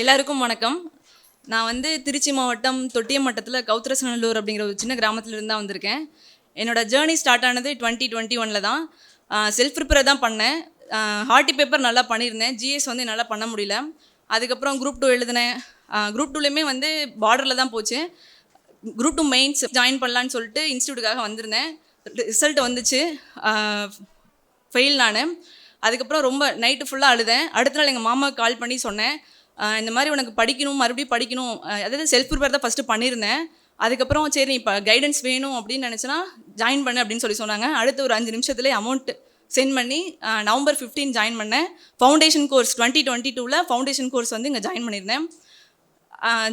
எல்லாருக்கும் வணக்கம். நான் வந்து திருச்சி மாவட்டம் தொட்டியமட்டத்தில் கௌத்திரசநல்லூர் அப்படிங்கிற ஒரு சின்ன கிராமத்துல இருந்து தான் வந்திருக்கேன். என்னோட ஜேர்னி ஸ்டார்ட் ஆனது டுவெண்ட்டி டுவெண்ட்டி ஒனில் தான். செல்ஃப் ப்ரிப்பேர் தான் பண்ணேன். ஹார்ட்டி பேப்பர் நல்லா பண்ணியிருந்தேன். ஜிஎஸ் வந்து என்னால் பண்ண முடியல. அதுக்கப்புறம் குரூப் டூ எழுதினேன். குரூப் டூலேயுமே வந்து பார்டரில் தான் போச்சு. குரூப் டூ மெயின்ஸ் ஜாயின் பண்ணலான்னு சொல்லிட்டு இன்ஸ்டியூட்டுக்காக வந்திருந்தேன். ரிசல்ட் வந்துச்சு. ஃபெயில் நான். அதுக்கப்புறம் ரொம்ப நைட்டு ஃபுல்லாக அழுதேன். அடுத்த நாள் எங்கள் மாமாவுக்கு கால் பண்ணி சொன்னேன். இந்த மாதிரி உனக்கு படிக்கணும் மறுபடியும் படிக்கணும். அதாவது செல்ஃப் ப்ரிப்பேர் தான் ஃபஸ்ட்டு பண்ணியிருந்தேன். அதுக்கப்புறம் சரி இப்போ கைடன்ஸ் வேணும் அப்படின்னு நினச்சினா ஜாயின் பண்ணு அப்படின்னு சொல்லி சொன்னாங்க. அடுத்த ஒரு அஞ்சு நிமிஷத்துலேயே அமௌண்ட் சென்ட் பண்ணி நவம்பர் ஃபிஃப்டீன் ஜாயின் பண்ணேன். ஃபவுண்டேஷன் கோர்ஸ் டுவெண்ட்டி டுவெண்ட்டி டூவில் ஃபவுண்டேஷன் கோர்ஸ் வந்து இங்கே ஜாயின் பண்ணியிருந்தேன்.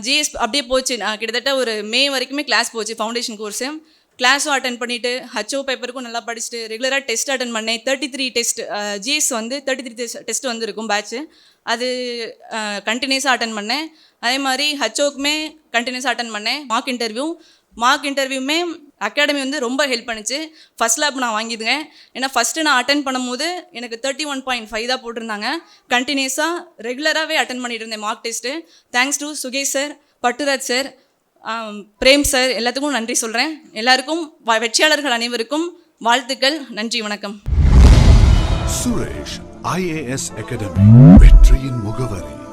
ஜிஎஸ் அப்படியே போச்சு. நான் கிட்டத்தட்ட ஒரு மே வரைக்குமே கிளாஸ் போச்சு ஃபவுண்டேஷன் கோர்ஸு கிளாஸும் அட்டன் பண்ணிவிட்டு ஹச்ஓ பேப்பருக்கும் நல்லா படிச்சுட்டு ரெகுலராக டெஸ்ட் அட்டன் பண்ணேன். தேர்ட்டி த்ரீ டெஸ்ட் ஜிஎஸ் வந்து தேர்ட்டி த்ரீ டெஸ்ட் டெஸ்ட் வந்துருக்கும் பேட்ச்சு அது கண்டினியூஸாக அட்டன் பண்ணேன். அதே மாதிரி ஹச்ஓக்குமே கண்டினியூஸாக அட்டன் பண்ணேன். மார்க் இன்டர்வியூ மார்க் இன்டர்வியூமே அகாடமி வந்து ரொம்ப ஹெல்ப் பண்ணுச்சு. ஃபஸ்ட் லேப் நான் வாங்கிதுங்க. ஏன்னா ஃபஸ்ட்டு நான் அட்டன் பண்ணும்போது எனக்கு தேர்ட்டி ஒன் பாயிண்ட் ஃபைவ் தான் போட்டிருந்தாங்க. கண்டினியூஸாக ரெகுலராகவே அட்டன் பண்ணிட்டு இருந்தேன் mark test thanks to Sukesh sir Patturaj sir Prem sir எல்லாத்துக்கும் நன்றி சொல்கிறேன் எல்லாருக்கும் வ- வெற்றியாளர்கள் அனைவருக்கும் வாழ்த்துக்கள். நன்றி வணக்கம். சுரேஷ் ஐஏஎஸ் அகாடமி வெற்றியின் முகவரி.